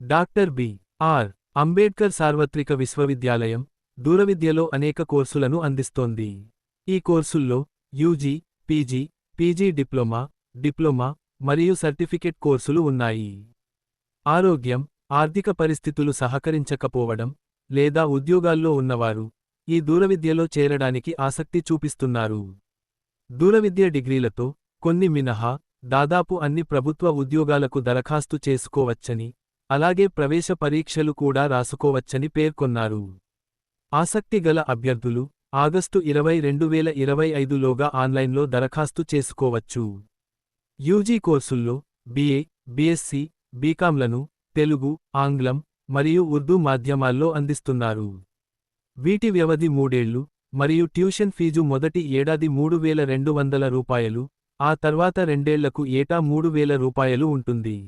Doctor B. Are. Ambedkar సార్వత్రిక విశ్వవిద్యాలయం దూరవిద్యలో అనేక కోర్సులను అందిస్తోంది. ఈ కోర్సుల్లో UG PG PG diploma diploma మరియు సర్టిఫికెట్ కోర్సులు ఉన్నాయి. ఆరోగ్యం ఆర్థిక పరిస్థితులు సహకరించకపోవడం లేదా ఉద్యోగాల్లో ఉన్నవారు ఈ దూరవిద్యలో చేరడానికి ఆసక్తి చూపిస్తున్నారు. దూరవిద్య డిగ్రీలతో కొన్ని మినహా దాదాపు అన్ని ప్రభుత్వ ఉద్యోగాలకు దరఖాస్తు చేసుకోవచ్చని అలాగే ప్రవేశ పరీక్షలు కూడా రాసుకోవచ్చని పేర్కొన్నారు. ఆసక్తి గల అభ్యర్థులు ఆగస్టు ఇరవై రెండు వేల ఇరవై ఐదులోగా ఆన్లైన్లో దరఖాస్తు చేసుకోవచ్చు. యూజీ కోర్సుల్లో బిఏ బీఎస్సీ బీకాంలను తెలుగు ఆంగ్లం మరియు ఉర్దూ మాధ్యమాల్లో అందిస్తున్నారు. వీటి వ్యవధి మూడేళ్ళు మరియు ట్యూషన్ ఫీజు మొదటి ఏడాది మూడు వేల రెండు వందల రూపాయలు ఆ తర్వాత రెండేళ్ళకు ఏటా మూడు వేల రూపాయలు ఉంటుంది.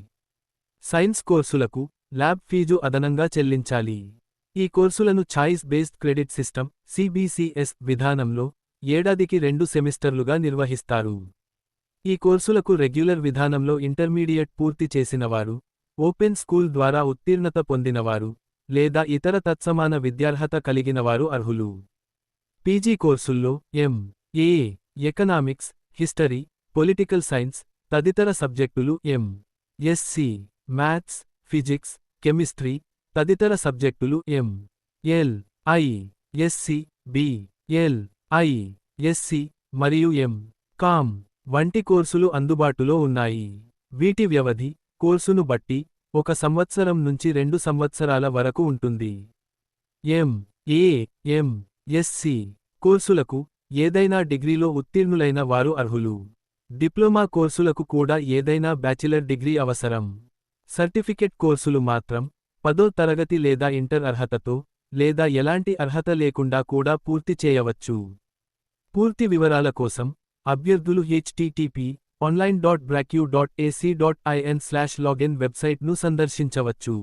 సైన్స్ కోర్సులకు ల్యాబ్ ఫీజు అదనంగా చెల్లించాలి. ఈ కోర్సులను choice based credit system CBCS విధానంలో ఏడాదికి రెండు సెమిస్టర్లుగా నిర్వహిస్తారు. ఈ కోర్సులకు రెగ్యులర్ విధానంలో ఇంటర్మీడియట్ పూర్తి చేసినవారు ఓపెన్ స్కూల్ ద్వారా ఉత్తీర్ణత పొందినవారు లేదా ఇతర తత్సమాన విద్యార్హత కలిగినవారు అర్హులు. పీజీ కోర్సుల్లో M A economics history political science తదితర సబ్జెక్టులు M SC maths physics chemistry తదితర సబ్జెక్టులు M L I SC B L I SC మరియు ఎం కామ్ వంటి కోర్సులు అందుబాటులో ఉన్నాయి. వీటి వ్యవధి కోర్సును బట్టి ఒక సంవత్సరం నుంచి రెండు సంవత్సరాల వరకు ఉంటుంది. ఎం ఏ ఎం ఎస్సి కోర్సులకు ఏదైనా డిగ్రీలో ఉత్తీర్ణులైన వారు అర్హులు. డిప్లొమా కోర్సులకు కూడా ఏదైనా బ్యాచిలర్ డిగ్రీ అవసరం. సర్టిఫికెట్ కోర్సులు మాత్రం పదో తరగతి లేదా ఇంటర్ అర్హతతో లేదా ఎలాంటి అర్హత లేకుండా కూడా పూర్తి చేయవచ్చు. పూర్తి వివరాల కోసం అభ్యర్థులు HTTP online dot BRAOU dot AC dot IN slash login వెబ్సైట్ను సందర్శించవచ్చు.